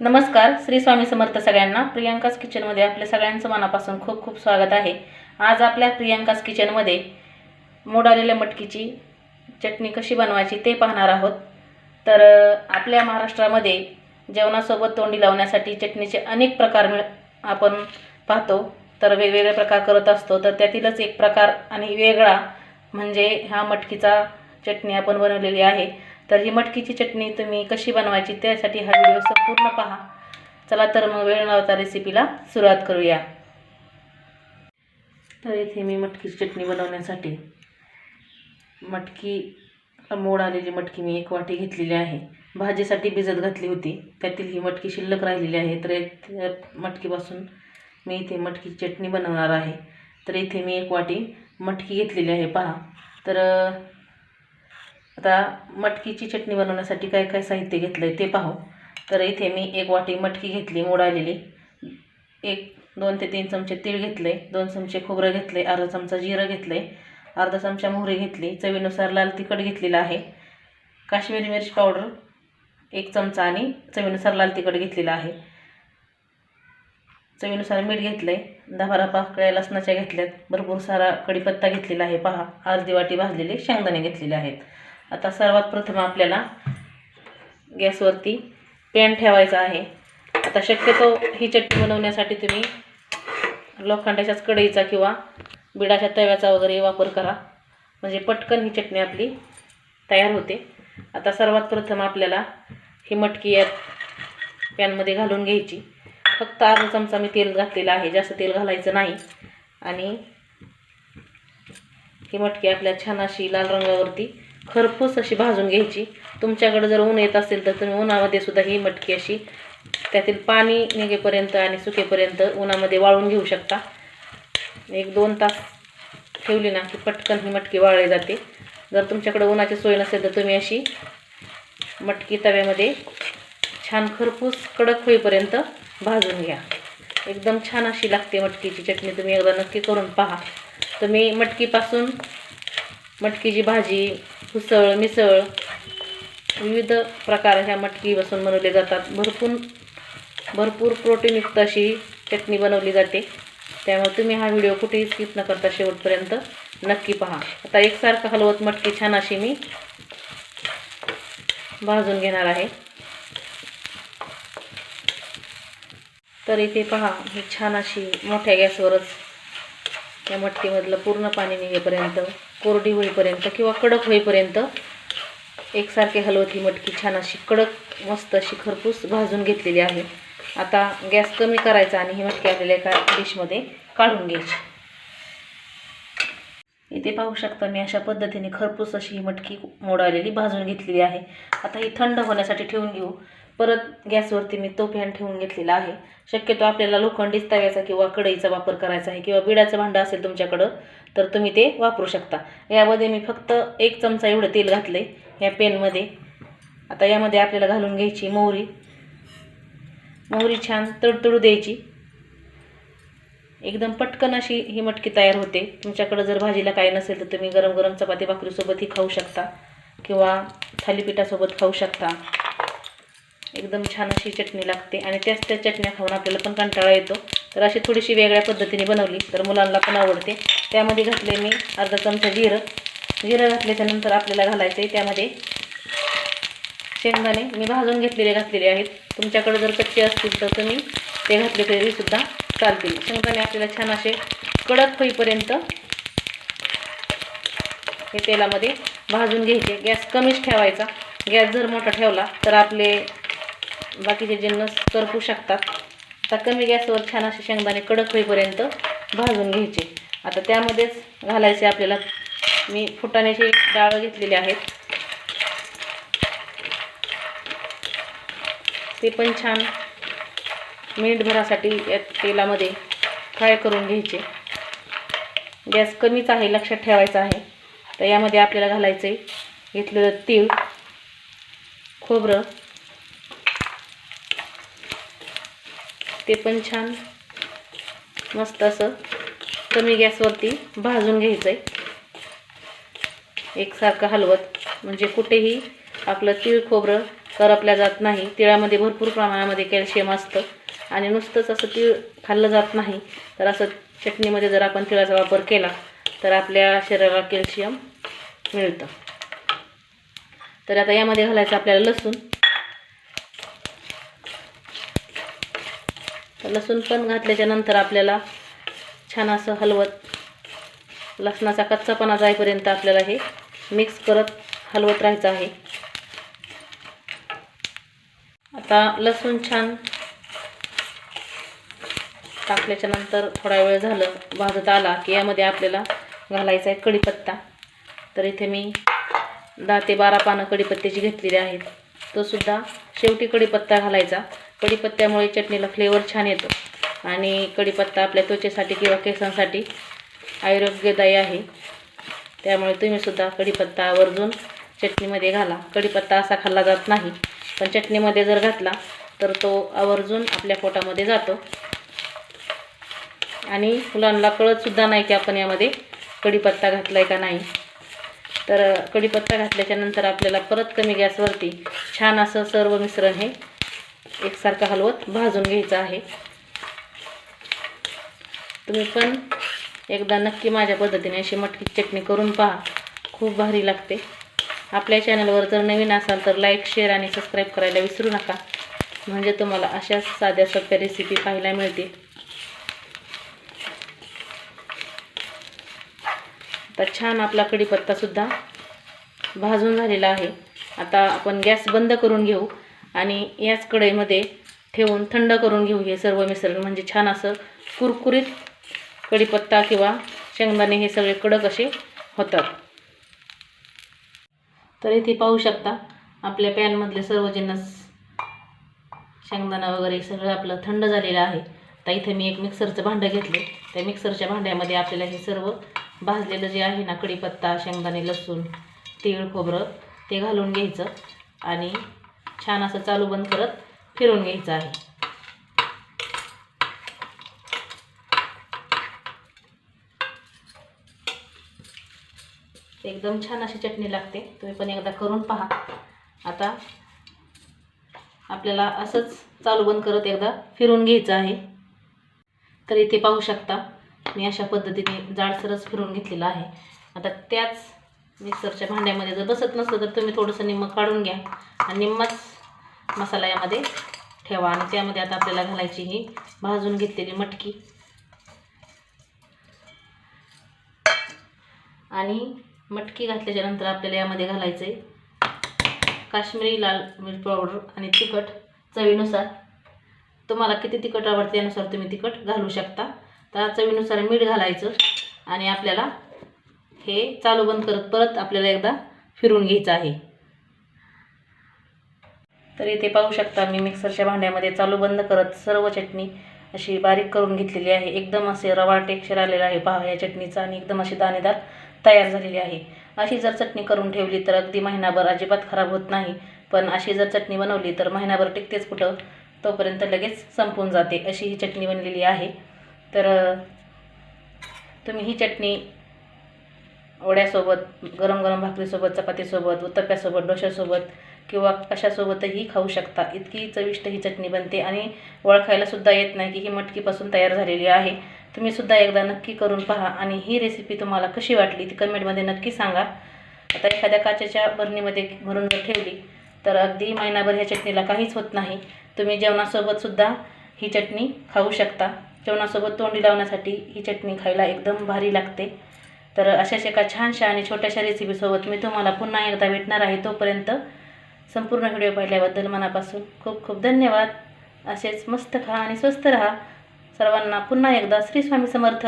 नमस्कार श्री स्वामी समर्थ सगळ्यांना. प्रियांकाच किचनमध्ये आपल्या सगळ्यांचं मनापासून खूप खूप स्वागत आहे. आज आपल्या प्रियांकाच किचनमध्ये मोडालेल्या मटकीची चटणी कशी बनवायची ते पाहणार आहोत. तर आपल्या महाराष्ट्रामध्ये जेवणासोबत तोंडी लावण्यासाठी चटणीचे अनेक प्रकार मिळ आपण पाहतो. तर वेगवेगळे प्रकार करत असतो. तर त्यातीलच एक प्रकार आणि वेगळा म्हणजे हा मटकीचा चटणी आपण बनवलेली आहे. तर ही मटकीची चटणी तुम्ही कशी बनवायची त्यासाठी हा व्हिडिओ संपूर्ण पहा. चला तर मग वेळ लावता रेसिपीला सुरुवात करूया. तर इथे मी मटकीची चटणी बनवण्यासाठी मटकी मोड आलेली मटकी मी एक वाटी घेतलेली आहे. भाजीसाठी भिजत घातली होती. त्यातील ही मटकी शिल्लक राहिलेली आहे. तर या मटकीपासून मी इथे मटकीची चटणी बनवणार आहे. तर इथे मी एक वाटी मटकी घेतलेली आहे. पहा. तर आता मटकीची चटणी बनवण्यासाठी काय काय साहित्य घेतलं आहे ते पाहू. तर इथे मी एक वाटी मटकी घेतली मोडालेली एक दोन ते तीन चमचे तीळ घेतले दोन चमचे खोबरं घेतले अर्धा चमचा जिरं घेतले अर्धा चमचा मोहरी घेतली चवीनुसार लाल तिखट घेतलेलं आहे. काश्मीरी मिरची पावडर एक चमचा आणि चवीनुसार लाल तिखट घेतलेलं आहे. चवीनुसार मीठ घेतलं आहे दहा बारा पाकळ्या लसणाच्या घेतल्यात भरपूर सारा कढीपत्ता घेतलेला आहे पहा. अर्धी वाटी भाजलेले शेंगदाणे घेतलेले आहेत. आता सर्वात प्रथम आपल्याला गॅसवरती पॅन ठेवायचा आहे. आता शक्यतो ही चटणी बनवण्यासाठी तुम्ही लोखंडाच्याच कढईचा किंवा बिडाच्या तव्याचा वगैरे वापर करा. म्हणजे पटकन ही चटणी आपली तयार होते. आता सर्वात प्रथम आपल्याला ही मटकी या पॅनमध्ये घालून घ्यायची. फक्त अर्धा चमचा मी तेल घातलेलं आहे. जास्त तेल घालायचं नाही. आणि ही मटकी आपल्या छान अशी लाल रंगावरती खरपूस अशी भाजून घ्यायची. तुमच्याकडे जर ऊन येत असेल तर तुम्ही उन्हामध्ये सुद्धा ही मटकी अशी त्यातील पाणी निघेपर्यंत आणि सुकेपर्यंत उन्हामध्ये वाळून घेऊ शकता. एक दोन तास ठेवली ना की पटकन ही मटकी वाळली जाते. जर तुमच्याकडे उन्हाची सोय नसेल तर तुम्ही अशी मटकी तव्यामध्ये छान खरपूस कडक होईपर्यंत भाजून घ्या. एकदम छान अशी लागते मटकीची चटणी तुम्ही एकदा नक्की करून पहा. तुम्ही मटकीपासून मटकीची भाजी उसळ मिसळ विविध प्रकार ह्या मटकीपासून बनवले जातात. भरपूर भरपूर प्रोटीनयुक्त अशी चटणी बनवली जाते. त्यामुळे तुम्ही हा व्हिडिओ कुठेही स्किप न करता शेवटपर्यंत नक्की पहा. आता एकसारखं हलवत मटकी छान अशी मी भाजून घेणार आहे. तर इथे पहा ही छान अशी मोठ्या गॅसवरच या मटकीमधलं पूर्ण पाणी निघेपर्यंत कोरडी होईपर्यंत किंवा कडक होईपर्यंत एकसारखे हलवती मटकी छान अशी कडक मस्त अशी खरपूस भाजून घेतलेली आहे. आता गॅस कमी करायचा आणि ही मटकी आपल्याला एका डिशमध्ये काढून घ्यायची. इथे पाहू शकता मी अशा पद्धतीने खरपूस अशी ही मटकी मोडालेली भाजून घेतलेली आहे. आता ही थंड होण्यासाठी ठेवून घेऊ. परत गॅसवरती मी तो फॅन ठेवून घेतलेला आहे. शक्यतो आपल्याला लोखंडीच तव्याचा किंवा कढईचा वापर करायचा आहे किंवा बिडाचं भांडं असेल तुमच्याकडं तर तुम्ही ते वापरू शकता. यामध्ये मी फक्त एक चमचा एवढं तेल घातलं आहे या पेनमध्ये आता यामध्ये आपल्याला घालून घ्यायची मोहरी. मोहरी छान तडतडू द्यायची. एकदम पटकन अशी ही मटकी तयार होते. तुमच्याकडं जर भाजीला काही नसेल तर तुम्ही गरम गरम चपाती भाकरीसोबत ही खाऊ शकता किंवा थालीपीठासोबत खाऊ शकता. एकदम छान अशी चटणी लागते आणि त्याच त्या चटण्या खाऊन आपल्याला पण कंटाळा येतो. तर अशी थोडीशी वेगळ्या पद्धतीने बनवली तर मुलांना पण आवडते. त्यामध्ये घातले मी अर्धा चमचा जिरं. जिरं घातल्याच्यानंतर आपल्याला घालायचं आहे त्यामध्ये शेंगदाणे. मी भाजून घेतलेले घातलेले आहेत. तुमच्याकडे जर कच्चे असतील तर तुम्ही ते घातले तरीसुद्धा चालतील. शेंगदाणे आपल्याला छान असे कडक होईपर्यंत हे तेलामध्ये भाजून घ्यायचे. गॅस कमीच ठेवायचा. गॅस जर मोठा ठेवला तर आपले बाकीचे जिन्नस करपू शकतात आता कमी गॅसवर छान असे शेंगदाणे कडक होईपर्यंत भाजून घ्यायचे. आता त्यामध्येच घालायचे आपल्याला. मी फुटाण्याची डाळ घेतलेली आहेत ते पण छान मिनिटभरासाठी या तेलामध्ये फ्राय करून घ्यायचे. गॅस कमीच आहे लक्षात ठेवायचा आहे. तर यामध्ये आपल्याला घालायचं आहे घेतलेलं तीळ खोबरं. ते पण छान मस्त असं कमी गॅसवरती भाजून घ्यायचं आहे एकसारखं हलवत म्हणजे कुठेही आपलं तीळ खोबरं करपल्या जात नाही. तिळामध्ये भरपूर प्रमाणामध्ये कॅल्शियम असतं. आणि नुसतंच असं तीळ खाल्लं जात नाही. तर असं चटणीमध्ये जर आपण तिळाचा वापर केला तर आपल्या शरीराला कॅल्शियम मिळतं. तर आता यामध्ये घालायचं आपल्याला लसूण. लसूण पण घातल्याच्या नंतर आपल्याला छान असं हलवत लसणाचा कच्चापणा जाईपर्यंत आपल्याला हे मिक्स करत हलवत राहायचं आहे. आता लसूण छान टाकल्याच्या नंतर थोडा वेळ झालं भाजत आला की यामध्ये आपल्याला घालायचा आहे कढीपत्ता. तर इथे मी दहा ते बारा पानं कढीपत्त्याची घेतलेली आहेत. तो सुद्धा शेवटी कढीपत्ता घालायचा. कढीपत्त्यामुळे चटणीला फ्लेवर छान येतो. आणि कढीपत्ता आपल्या त्वचेसाठी किंवा केसांसाठी आरोग्यदायी आहे. त्यामुळे तुम्हीसुद्धा कढीपत्ता आवर्जून चटणीमध्ये घाला. कढीपत्ता असा खाल्ला जात नाही. पण चटणीमध्ये जर घातला तर तो आवर्जून आपल्या पोटामध्ये जातो. आणि मुलांना कळतसुद्धा नाही की आपण यामध्ये कढीपत्ता घातला आहे का नाही. तर कढीपत्ता घातल्याच्या नंतर आपल्याला परत कमी गॅसवरती छान असं सर्व मिश्रण हे एकसारखं हलवत भाजून घ्यायचं आहे. तुम्ही पण एकदा नक्की माझ्या पद्धतीने अशी मटकी चटणी करून पहा. खूप भारी लागते. आपल्या चॅनलवर जर नवीन असाल तर लाईक शेअर आणि सबस्क्राईब करायला विसरू नका. म्हणजे तुम्हाला अशाच साध्या सोप्या रेसिपी पाहायला मिळतील. आता छान आपला कढीपत्तासुद्धा भाजून झालेला आहे. आता आपण गॅस बंद करून घेऊ आणि याच कढईमध्ये ठेवून थंड करून घेऊ हे सर्व मिश्रण म्हणजे छान असं कुरकुरीत कढीपत्ता किंवा शेंगदाणे हे सगळे कडक असे होतात. तर इथे पाहू शकता आपल्या पॅनमधले सर्व जिन्नस शेंगदाणा वगैरे सगळं आपलं थंड झालेलं आहे. आता इथे मी एक मिक्सरचं भांडं घेतले. त्या मिक्सरच्या भांड्यामध्ये आपल्याला हे सर्व भाजलेलं जे आहे ना कढीपत्ता शेंगदाणे लसूण तीळ खोबरं ते घालून घ्यायचं आणि छान असं चालू बंद करत फिरून घ्यायचं आहे. एकदम छान अशी चटणी लागते. तुम्ही पण एकदा करून पहा. आता आपल्याला असंच चालू बंद करत एकदा फिरून घ्यायचं आहे. तर इथे पाहू शकता मी अशा पद्धतीने जाडसरच फिरून घेतलेलं आहे. आता त्याच मिक्सरच्या भांड्यामध्ये जर बसत नसलं तर तुम्ही थोडंसं निम्मं काढून घ्या आणि निम्मच मसाला यामध्ये ठेवा. आणि त्यामध्ये आता आपल्याला घालायची ही भाजून घेतलेली मटकी. आणि मटकी घातल्याच्यानंतर आपल्याला यामध्ये घालायचं आहे काश्मीरी लाल मिरची पावडर आणि तिखट चवीनुसार. तुम्हाला किती तिखट आवडते यानुसार तुम्ही तिखट घालू शकता. तर चवीनुसार मीठ घालायचं आणि आपल्याला हे चालू बंद करत परत आपल्याला एकदा फिरून घ्यायचं आहे. तर इथे पाहू शकता मी मिक्सरच्या भांड्यामध्ये चालू बंद करत सर्व चटणी अशी बारीक करून घेतलेली आहे. एकदम असे रवा टेक्स्चर आलेला आहे. पहा या चटणीचा आणि एकदम अशी दाणेदार तयार झालेली आहे. अशी जर चटणी करून ठेवली तर अगदी महिनाभर अजिबात खराब होत नाही. पण अशी जर चटणी बनवली तर महिनाभर टिकतेच कुठं? तोपर्यंत लगेच संपून जाते अशी ही चटणी बनलेली आहे. तर तुम्ही ही चटणी वड्यासोबत गरम गरम भाकरीसोबत चपातीसोबत उत्तप्यासोबत डोश्यासोबत किंवा कशासोबतही खाऊ शकता. इतकी चविष्ट ही चटणी बनते आणि ओळखायलासुद्धा येत नाही की ही मटकीपासून तयार झालेली आहे. तुम्हीसुद्धा एकदा नक्की करून पहा आणि ही रेसिपी तुम्हाला कशी वाटली ती कमेंटमध्ये नक्की सांगा. आता एखाद्या काचेच्या बरणीमध्ये भरून जर ठेवली तर अगदी महिनाभर ह्या चटणीला काहीच होत नाही. तुम्ही जेवणासोबतसुद्धा ही चटणी खाऊ शकता. जेवणासोबत तोंडी लावण्यासाठी ही चटणी खायला एकदम भारी लागते. तर अशाच एका छानशा आणि छोट्याशा रेसिपीसोबत मी तुम्हाला पुन्हा एकदा भेटणार आहे तोपर्यंत संपूर्ण व्हिडिओ पाहिल्याबद्दल मनापासून खूप खूप धन्यवाद. असेच मस्त खा आणि स्वस्त राहा. सर्वांना पुन्हा एकदा श्री स्वामी समर्थ.